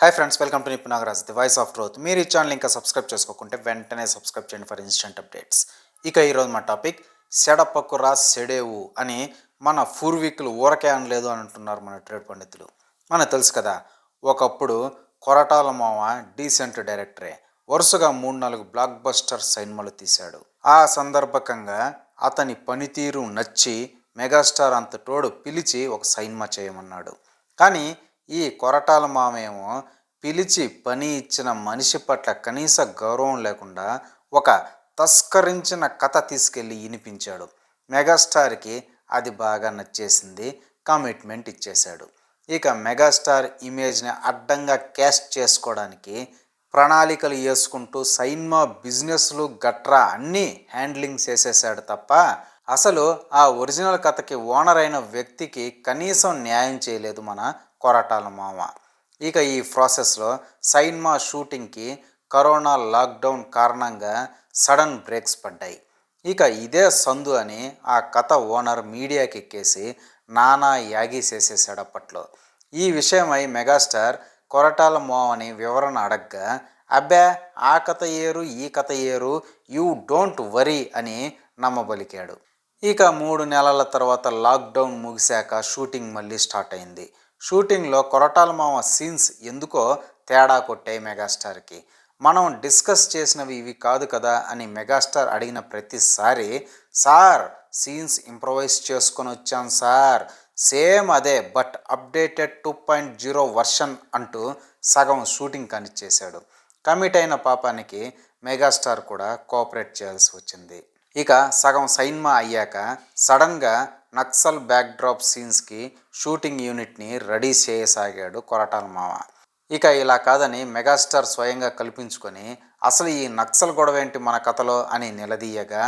Hi friends welcome to Nipu Nagaraj the voice of growth మీరు ఈ channel ఇంకా subscribe చేసుకోకుంటే వెంటనే సబ్స్క్రైబ్ చేయండి ఫర్ ఇన్స్టెంట్ అప్డేట్స్ ఇక ఈరోజు మా టాపిక్ సెడపకురా సెడేవు అని మన పూర్వీకులు ఊరకే అనలేదు అని అంటున్నారు మన ట్రేడ్ పండితులు. మనకు తెలుసు కదా ఒకప్పుడు కొరటాల మామ డీసెంట్ డైరెక్టరే వరుసగా మూడు నాలుగు బ్లాక్ బస్టర్ సినిమాలు తీశాడు. ఆ సందర్భకంగా అతని పనితీరు నచ్చి మెగాస్టార్ అంత తోడు పిలిచి ఒక సినిమా చేయమన్నాడు. కానీ ఈ కొరటాల మామేమో పిలిచి పని ఇచ్చిన మనిషి పట్ల కనీస గౌరవం లేకుండా ఒక తస్కరించిన కథ తీసుకెళ్ళి వినిపించాడు. మెగాస్టార్కి అది బాగా నచ్చేసింది. కమిట్మెంట్ ఇచ్చేశాడు. ఇక మెగాస్టార్ ఇమేజ్ని అడ్డంగా క్యాష్ చేసుకోవడానికి ప్రణాళికలు వేసుకుంటూ సైన్మా బిజినెస్లు గట్రా అన్నీ హ్యాండ్లింగ్ చేసేసాడు తప్ప అసలు ఆ ఒరిజినల్ కథకి ఓనర్ అయిన వ్యక్తికి కనీసం న్యాయం చేయలేదు మన కొరటాల మామ. ఇక ఈ ప్రాసెస్లో సైన్మా షూటింగ్కి కరోనా లాక్డౌన్ కారణంగా సడన్ బ్రేక్స్ పడ్డాయి. ఇక ఇదే సందు అని ఆ కథ ఓనర్ మీడియాకి ఎక్కేసి నానా యాగి చేసేసాడు అప్పట్లో. ఈ విషయమై మెగాస్టార్ కొరటాల మోవని వివరణ అడగ్గా అబ్బా ఆ కథ ఏరు ఈ కథ ఏరు యూ డోంట్ వరీ అని నమ్మబలికాడు. ఇక మూడు నెలల తర్వాత లాక్డౌన్ ముగిశాక షూటింగ్ మళ్ళీ స్టార్ట్ అయింది. షూటింగ్లో కొరటాల మామ సీన్స్ ఎందుకో తేడా కొట్టాయి మెగాస్టార్కి. మనం డిస్కస్ చేసినవి ఇవి కాదు కదా అని మెగాస్టార్ అడిగిన ప్రతిసారి సార్ సీన్స్ ఇంప్రవైజ్ చేసుకొని వచ్చాం సార్. సేమ్ అదే but updated two point zero version అంటూ సగం షూటింగ్ కనిచ్చేశాడు. కమిట్ అయిన పాపానికి మెగాస్టార్ కూడా కోఆపరేట్ చేయాల్సి వచ్చింది. ఇక సగం సైన్మా అయ్యాక సడన్గా నక్సల్ బ్యాక్డ్రాప్ సీన్స్కి షూటింగ్ యూనిట్ని రెడీ చేయసాగాడు కొరటాల మామ. ఇక ఇలా కాదని మెగాస్టార్ స్వయంగా కల్పించుకొని అసలు ఈ నక్సల్ గొడవ ఏంటి మన కథలో అని నిలదీయగా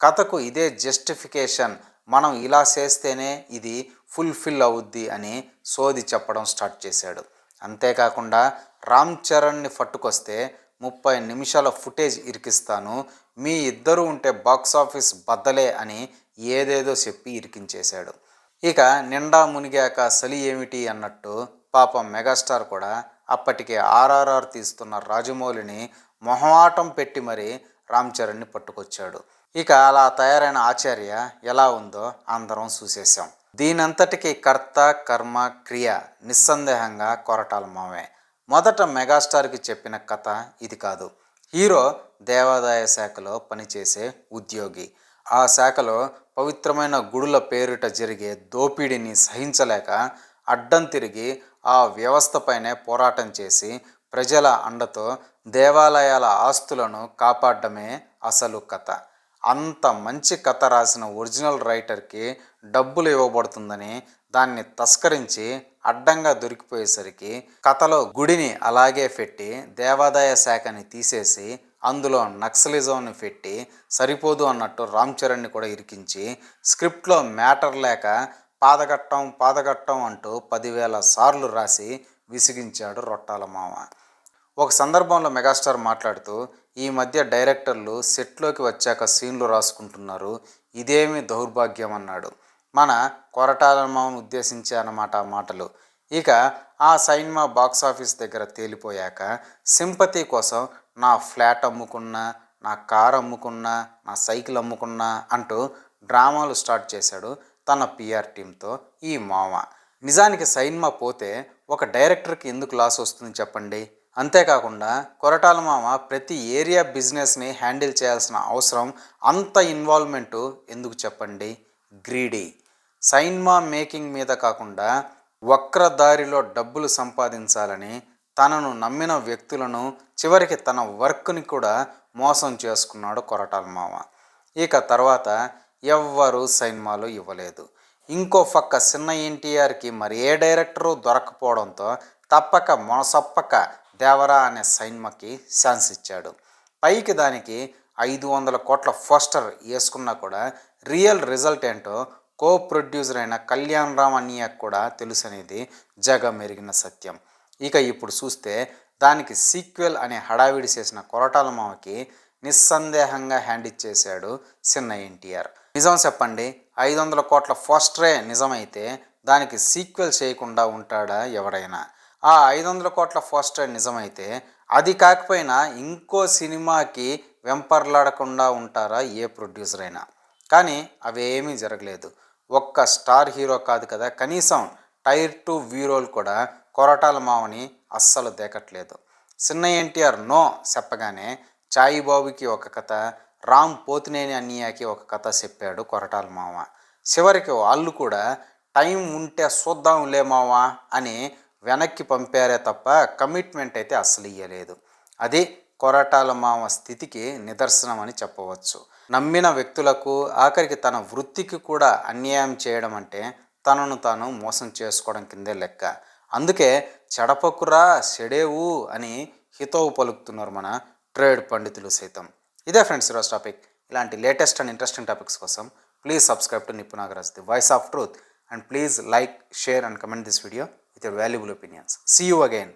కథకు ఇదే జస్టిఫికేషన్ మనం ఇలా చేస్తేనే ఇది ఫుల్ఫిల్ అవుద్ది అని సోది చెప్పడం స్టార్ట్ చేశాడు. అంతేకాకుండా రామ్ చరణ్ని పట్టుకొస్తే ముప్పై నిమిషాల ఫుటేజ్ ఇరికిస్తాను. మీ ఇద్దరు ఉంటే బాక్స్ ఆఫీస్ బద్దలే అని ఏదేదో చెప్పి ఇరికించేశాడు. ఇక నిండా మునిగాక సలి ఏమిటి అన్నట్టు పాపం మెగాస్టార్ కూడా అప్పటికే ఆర్ఆర్ఆర్ తీస్తున్న రాజమౌళిని మొహమాటం పెట్టి మరీ రామ్ చరణ్ని పట్టుకొచ్చాడు. ఇక అలా తయారైన ఆచార్య ఎలా ఉందో అందరం చూసేసాం దీనంతటికి కర్త కర్మ క్రియ నిస్సందేహంగా కొరటాల మామే మొదట మెగాస్టార్కి చెప్పిన కథ ఇది కాదు. హీరో దేవాదాయ శాఖలో పనిచేసే ఉద్యోగి. ఆ శాఖలో పవిత్రమైన గుడుల పేరిట జరిగే దోపిడీని సహించలేక అడ్డం తిరిగి ఆ వ్యవస్థపైనే పోరాటం చేసి ప్రజల అండతో దేవాలయాల ఆస్తులను కాపాడమే అసలు కథ. అంత మంచి కథ రాసిన ఒరిజినల్ రైటర్కి డబ్బులు ఇవ్వబడుతుందని దాన్ని తస్కరించి అడ్డంగా దొరికిపోయేసరికి కథలో గుడిని అలాగే పెట్టి దేవాదాయ శాఖని తీసేసి అందులో నక్సలిజంని పెట్టి సరిపోదు అన్నట్టు రామ్ చరణ్ని కూడా ఇరికించి స్క్రిప్ట్లో మ్యాటర్ లేక పాదగట్టం పాదగట్టం అంటూ పదివేల సార్లు రాసి విసిగించాడు రొట్టాల మామ. ఒక సందర్భంలో మెగాస్టార్ మాట్లాడుతూ ఈ మధ్య డైరెక్టర్లు సెట్లోకి వచ్చాక సీన్లు రాసుకుంటున్నారు ఇదేమి దౌర్భాగ్యం అన్నాడు. మన కొరటాల మామను ఉద్దేశించి అన్నమాట ఆ మాటలు. ఇక ఆ సైన్మా బాక్స్ ఆఫీస్ దగ్గర తేలిపోయాక సింపతి కోసం నా ఫ్లాట్ అమ్ముకున్నా నా కార్ అమ్ముకున్నా నా సైకిల్ అమ్ముకున్నా అంటూ డ్రామాలు స్టార్ట్ చేశాడు తన పిఆర్ టీంతో ఈ మామ. నిజానికి సైన్మా పోతే ఒక డైరెక్టర్కి ఎందుకు లాస్ వస్తుంది చెప్పండి? అంతేకాకుండా కొరటాల మామ ప్రతి ఏరియా బిజినెస్ని హ్యాండిల్ చేయాల్సిన అవసరం అంత ఇన్వాల్వ్మెంటు ఎందుకు చెప్పండి? గ్రీడీ. సైన్మా మేకింగ్ మీద కాకుండా వక్రదారిలో డబ్బులు సంపాదించాలని తనను నమ్మిన వ్యక్తులను చివరికి తన వర్క్ని కూడా మోసం చేసుకున్నాడు కొరటాల మామ. ఇక తర్వాత ఎవ్వరూ సైన్మాలు ఇవ్వలేదు. ఇంకో పక్క చిన్న ఎన్టీఆర్కి మరి ఏ డైరెక్టరు దొరకపోవడంతో తప్పక మొనసప్పక దేవరా అనే సైన్మాకి ఛాన్స్ ఇచ్చాడు. పైకి దానికి ఐదు వందల కోట్ల పోస్టర్ వేసుకున్నా కూడా రియల్ రిజల్ట్ ఏంటో కో ప్రొడ్యూసర్ అయిన కళ్యాణ్ రామ్ అన్నయ్యకు కూడా తెలుసు అనేది జగమెరిగిన సత్యం. ఇక ఇప్పుడు చూస్తే దానికి సీక్వెల్ అనే హడావిడి చేసిన కొరటాల మామకి నిస్సందేహంగా హ్యాండ్ ఇచ్చేశాడు చిన్న ఎన్టీఆర్. నిజం చెప్పండి ఐదు వందల కోట్ల ఫస్ట్రే నిజమైతే దానికి సీక్వెల్ చేయకుండా ఉంటాడా ఎవడైనా ఆ ఐదు వందల కోట్ల ఫస్ట్రే నిజమైతే అది కాకపోయినా ఇంకో సినిమాకి వెంపర్లాడకుండా ఉంటారా ఏ ప్రొడ్యూసర్ అయినా కానీ అవేమీ జరగలేదు. ఒక్క స్టార్ హీరో కాదు కదా కనీసం టైర్ టూ వీరోలు కూడా కొరటాల మావని అస్సలు దేకట్లేదు. చిన్న ఎన్టీఆర్ నో చెప్పగానే చాయి బాబుకి ఒక కథ రామ్ పోతినేని అన్నయ్యకి ఒక కథ చెప్పాడు కొరటాల మావ. చివరికి వాళ్ళు కూడా టైం ఉంటే చూద్దాంలే మావా అని వెనక్కి పంపారే తప్ప కమిట్మెంట్ అయితే అస్సలు ఇయ్యలేదు. అది కొరటాల మామ స్థితికి నిదర్శనం అని చెప్పవచ్చు. నమ్మిన వ్యక్తులకు ఆఖరికి తన వృత్తికి కూడా అన్యాయం చేయడం అంటే తనను తాను మోసం చేసుకోవడం కిందే లెక్క. అందుకే చెడపకురా చెడేవు అని హితవు పలుకుతున్నారు మన ట్రేడ్ పండితులు సైతం. ఇదే ఫ్రెండ్స్ ఈరోజు టాపిక్. ఇలాంటి లేటెస్ట్ అండ్ ఇంట్రెస్టింగ్ టాపిక్స్ కోసం please subscribe to Nipu Nagaraj the voice of truth. And please like share and comment this video with your valuable opinions. See you again